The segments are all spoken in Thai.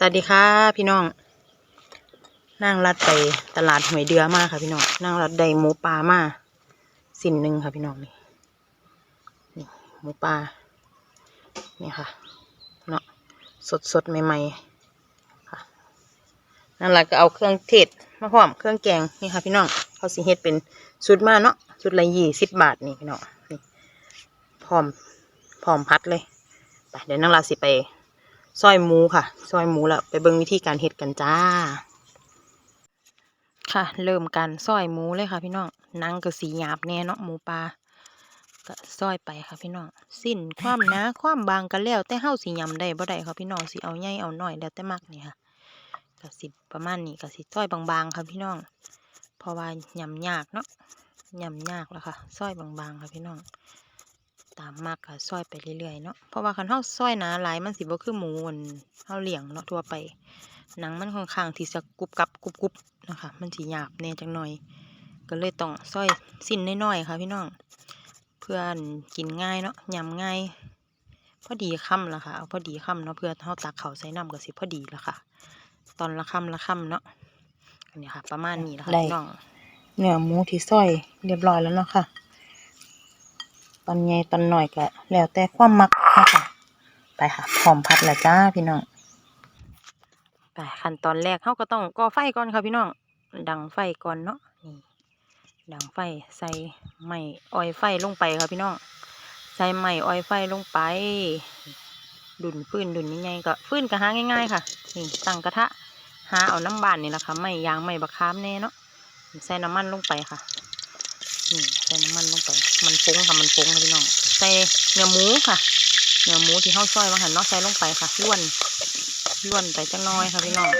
สวัสดีค่ะพี่น้อง นั่งรัดไปตลาดหวยเดือมากค่ะพี่น้อง นั่งรัดได้หมูปลามาสินหนึ่งค่ะพี่น้องนี่นี่หมูปลานี่ค่ะเนาะสดสดใหม่ๆค่ะนั่นแหละก็เอาเครื่องเทศมาพร้อมเครื่องแกงนี่ค่ะพี่น้องเขาสิเฮ็ดเป็นชุดมาเนาะชุดละยี่สิบบาทนี่พี่น้องนี่พร้อมพร้อมพัดเลยไปเดี๋ยวนั่งรัดสิไป ซอยหมูค่ะ ซอยหมูแล้วไปเบิ่งวิธีการเฮ็ดกันจ้า ค่ะ เริ่มการซอยหมูเลยค่ะพี่น้องนังก็สีหยาบแน่เนาะหมูปลาก็ซอยไปค่ะพี่น้องสิ้นความหนาความบางกันแล้วแต่เฮาสิยำได้บ่ได้ค่ะพี่น้องสิเอาใหญ่เอาน้อยแล้วแต่มักนี่ค่ะก็สิประมาณนี้ก็สิซอยบางๆค่ะพี่น้อง เพราะว่ายำยากเนาะยำยากแล้วค่ะซอยบางๆค่ะพี่น้อง ตามมากค่ะซอยไปเรื่อยๆเนาะเพราะว่าคันเฮาซอยหนาหลายมันสิบ่คือหมูอันเฮาเลี้ยงเนาะทั่วไป หนังมันค่อนข้างที่จะกรุบกรับกรุบกรุบนะคะมันสิหยาบแน่จังหน่อย ก็เลยต้องซอยสิ้นน้อยๆค่ะพี่น้อง เพื่อนกินง่ายเนาะยำง่ายพอดีค่ำละค่ะเอาพอดีค่ำเนาะเพื่อเฮาตักเขาใส่น้ำก็สิพอดีละค่ะ ตอนละค่ำละค่ำเนาะอันนี้ค่ะ ประมาณนี้ละค่ะได้ พี่น้อง เนื้อหมูที่ซอยเรียบร้อยแล้วเนาะค่ะ ตอนใหญ่ตอนหน่อยก็แล้วแต่ความมักนะคะไปค่ะพร้อมพัดแล้วจ้าพี่น้องไปขั้นตอนแรกเขาก็ต้องก่อไฟก่อนค่ะพี่น้อง ดังไฟก่อนเนาะนี่ดังไฟใส่ไม้ออยไฟลงไปค่ะพี่น้อง ใส่ไม้ออยไฟลงไป ดุนฟืนดุนยังไงก็ฟืนก็หาง่าย ๆ ค่ะนี่ตั้งกระทะหาเอาน้ำบานนี่แหละค่ะไม่ยางไม่บักคามแน่เนาะใส่น้ำมันลงไปค่ะ นี่ใส่น้ำมันลงไป มันฟงค่ะมันฟงค่ะพี่น้อง ใส่เนื้อหมูค่ะ เนื้อหมูที่เฮาซอยมาหั่นเนาะใส่ลงไปค่ะล้วนล้วนไปจังน้อยค่ะพี่น้อง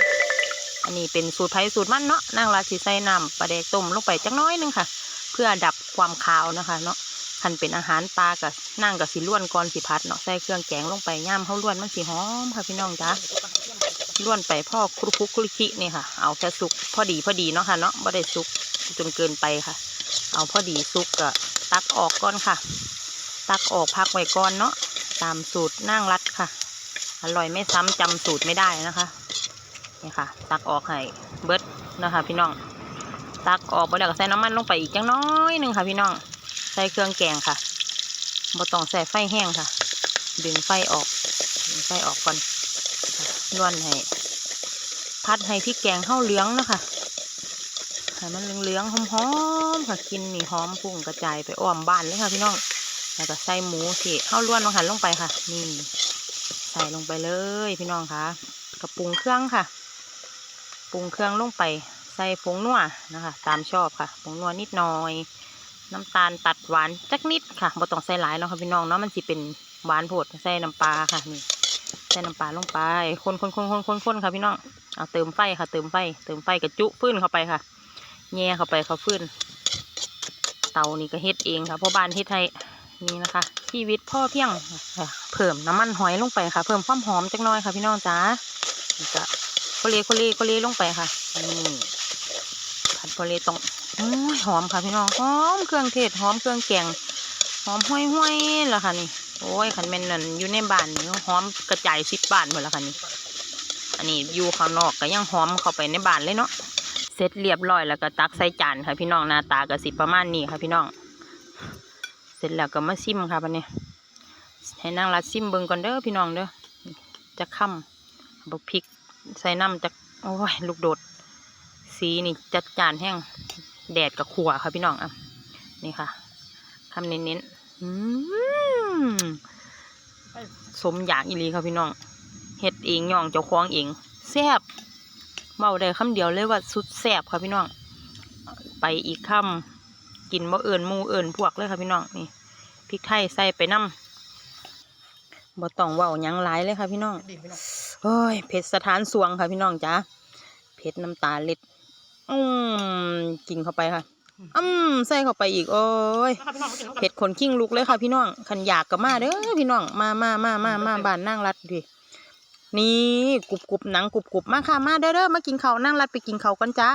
อันนี้เป็นสูตรไผ่สูตรมันเนาะนางราชีใส่น้ำปลาแดกต้มลงไปจังน้อยหนึงค่ะ เพื่อดับความคาวนะคะ เนาะคันเป็นอาหารปลากับนั่งกับสีล้วนก่อนสีพัดเนาะใส่เครื่องแกงลงไปย่ามเฮาล้วนมันสีหอมค่ะพี่น้องจ้าล้วนไปพ่อครุกครุกคลุกคลินี่ค่ะ เอาแค่สุกพอดีพอดีเนาะค่ะเนาะไม่ได้สุกจนเกินไปค่ะ เอาพอดีซุกก็ตักออกก่อนค่ะ ตักออกพักไว้ก่อนเนาะตามสูตรนั่งรัดค่ะ อร่อยไม่ซ้ำจำสูตรไม่ได้นะคะนี่ค่ะ ตักออกให้เบิดนะคะ พี่น้อง ตักออกไปแล้วก็ใส่น้ำมันลงไปอีกจังน้อยหนึ่งค่ะ พี่น้องใส่เครื่องแกงค่ะบต้องใส่ไฟแห้งค่ะ ดึงไฟออกดึงไฟออกก่อนล้วนให้พัดให้พริกแกงเข้าเหลืองนะคะ ให้มันเหลืองๆหอมๆค่ะกินนี่หอมพุ่งกระจายไปอ้อมบ้านเลยค่ะพี่น้องแล้วก็ใส่หมูที่เข้าล้วนลงหันลงไปค่ะ นี่ ใส่ลงไปเลยพี่น้องค่ะกระปรุงเครื่องค่ะปรุงเครื่องลงไป ใส่ผงนัวนะคะ ตามชอบค่ะผงนัวนิดหน่อย น้ำตาลตัดหวานจักนิดค่ะบ่ต้องใส่หลายเนาะค่ะพี่น้องเนาะมันสิเป็นหวานโผดใส่น้ำปลาค่ะนี่ใส่น้ำปลาลงไปคนคนคนคนคนคนค่ะพี่น้องเอาเติมไฟค่ะ เติมไฟเติมไฟกระจุฟื้นเข้าไปค่ะ แง่เข้าไปเขาฟื้น เตานี่ก็เฮ็ดเองค่ะเพราะบ้านเฮ็ดให้นี่นะคะ ชีวิตพ่อเพียงเพิ่มน้ำมันหอยลงไปค่ะ เพิ่มความหอมจักหน้อยค่ะ พี่น้องจ้านี่ก็โคเลโคเลโคเลลงไปค่ะนี่ผัดโคเลตรงอหอมค่ะพี่น้องหอมเครื่องเทศหอมเครื่องแกงหอมห้วยห้วยล้วค่ะนี่โอ้ยขันแม่นนั่นอยู่ในบ้านนี่หอมกระจายสิบบ้านหมดแล้วค่ะนี่อันนี้อยู่ข้างนอกก็ยังหอมเข้าไปในบ้านเลยเนาะ เสร็จเรียบร้อยแล้วก็ตักใส่จานค่ะพี่น้องหน้าตาก็สิประมาณนี้ค่ะพี่น้อง เสร็จแล้วก็มาซิมค่ะบัดนี้ให้นางรัดซิมเบิ่งก่อนเด้อพี่น้องเด้อจะค่ำบกพริกใส่น้ำจะโอ้ยลูกโดด สีนี่จัดจานแห้งแดดกับขัวค่ะพี่น้องอะนี่ค่ะคำเน้นๆอืมสมอยากอีลีค่ะพี่น้องเฮ็ดเองย่องเจ้าของเองแซ่บ เบาได้คำเดียวเลยว่าสุดแสบค่ะพี่น้อง ไปอีกคำกินบ่เอิญมูเอิญพวกเลยค่ะพี่น้องนี่พริกไทยใส่ไปน้ำบ่ต้องเว้าหยังหลายเลยค่ะพี่น้องโอ้ยเผ็ดสถานสวงค่ะพี่น้องจ้าเผ็ดน้ำตาเล็ดอืมกินเข้าไปค่ะอืมใส่เข้าไปอีกโอ้ยเผ็ดขนขิ้งลุกเลยค่ะพี่น้องขันอยากก็มาเด้อพี่น้องมามามามามาบ้านนั่งรัดดิ นี่กรุบกรุบหนังกรุบกรุบมาค่ะมาเด้อเด้อมากินข้าวนั่งรัดไปกินข้าวกันจ้า